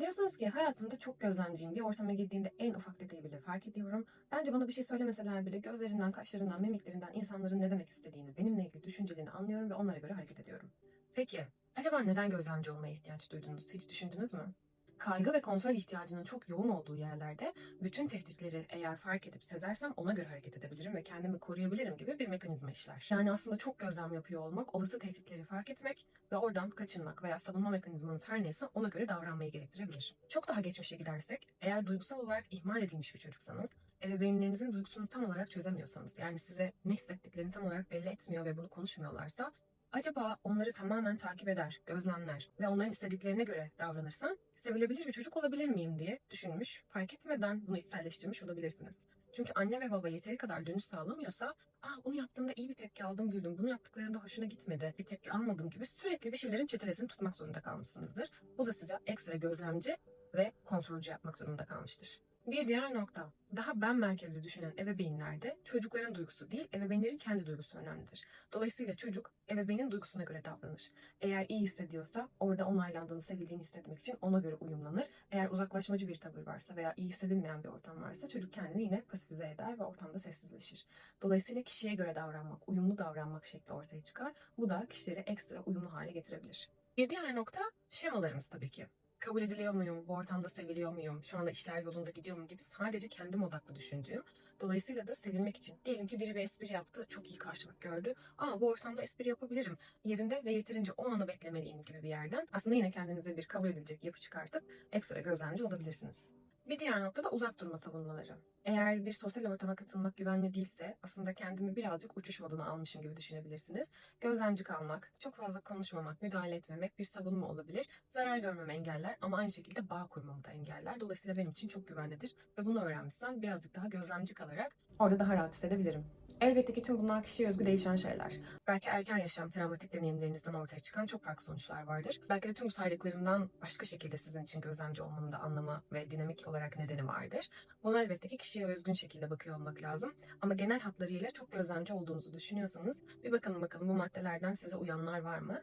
Diyorsunuz ki hayatımda çok gözlemciyim. Bir ortama girdiğimde en ufak detayı bile fark ediyorum. Bence bana bir şey söylemeseler bile gözlerinden, kaşlarından, mimiklerinden insanların ne demek istediğini, benimle ilgili düşüncelerini anlıyorum ve onlara göre hareket ediyorum. Peki, acaba neden gözlemci olmaya ihtiyaç duydunuz? Hiç düşündünüz mü? Kaygı ve kontrol ihtiyacının çok yoğun olduğu yerlerde bütün tehditleri eğer fark edip sezersem ona göre hareket edebilirim ve kendimi koruyabilirim gibi bir mekanizma işler. Yani aslında çok gözlem yapıyor olmak, olası tehditleri fark etmek ve oradan kaçınmak veya savunma mekanizmanız her neyse ona göre davranmayı gerektirebilir. Çok daha geçmişe gidersek, eğer duygusal olarak ihmal edilmiş bir çocuksanız, ebeveynlerinizin duygusunu tam olarak çözemiyorsanız, yani size ne hissettiklerini tam olarak belli etmiyor ve bunu konuşmuyorlarsa, acaba onları tamamen takip eder, gözlemler ve onların istediklerine göre davranırsam sevilebilir bir çocuk olabilir miyim diye düşünmüş, fark etmeden bunu içselleştirmiş olabilirsiniz. Çünkü anne ve baba yeteri kadar dönüş sağlamıyorsa, ah bunu yaptığımda iyi bir tepki aldım güldüm, bunu yaptıklarında hoşuna gitmedi, bir tepki almadım gibi sürekli bir şeylerin çetelesini tutmak zorunda kalmışsınızdır. Bu da size ekstra gözlemci ve kontrolcü yapmak zorunda kalmıştır. Bir diğer nokta, daha ben merkezli düşünen ebeveynlerde çocukların duygusu değil, ebeveynlerin kendi duygusu önemlidir. Dolayısıyla çocuk ebeveynin duygusuna göre davranır. Eğer iyi hissediyorsa orada onaylandığını, sevildiğini hissetmek için ona göre uyumlanır. Eğer uzaklaşmacı bir tavır varsa veya iyi hissedilmeyen bir ortam varsa çocuk kendini yine pasifize eder ve ortamda sessizleşir. Dolayısıyla kişiye göre davranmak, uyumlu davranmak şekli ortaya çıkar. Bu da kişileri ekstra uyumlu hale getirebilir. Bir diğer nokta şemalarımız tabii ki kabul ediliyor muyum, bu ortamda seviliyor muyum, şu anda işler yolunda gidiyor mu gibi sadece kendim odaklı düşündüğüm. Dolayısıyla da sevilmek için diyelim ki biri bir espri yaptı, çok iyi karşılık gördü. Aa bu ortamda espri yapabilirim yerinde ve yeterince o anı beklemeliyim gibi bir yerden aslında yine kendinize bir kabul edilecek yapı çıkartıp ekstra gözlemci olabilirsiniz. Bir diğer nokta da uzak durma savunmaları. Eğer bir sosyal ortama katılmak güvenli değilse aslında kendimi birazcık uçuş moduna almışım gibi düşünebilirsiniz. Gözlemci kalmak, çok fazla konuşmamak, müdahale etmemek bir savunma olabilir. Zarar görmemi engeller ama aynı şekilde bağ kurmamı da engeller. Dolayısıyla benim için çok güvenlidir ve bunu öğrenmişsem birazcık daha gözlemci kalarak orada daha rahat hissedebilirim. Elbette ki tüm bunlar kişiye özgü değişen şeyler. Belki erken yaşam travmatik deneyimlerinizden ortaya çıkan çok farklı sonuçlar vardır. Belki de tüm saydıklarımdan başka şekilde sizin için gözlemci olmanın da anlamı ve dinamik olarak nedeni vardır. Buna elbette ki kişiye özgün şekilde bakıyor olmak lazım. Ama genel hatlarıyla çok gözlemci olduğunuzu düşünüyorsanız bir bakalım bakalım bu maddelerden size uyanlar var mı?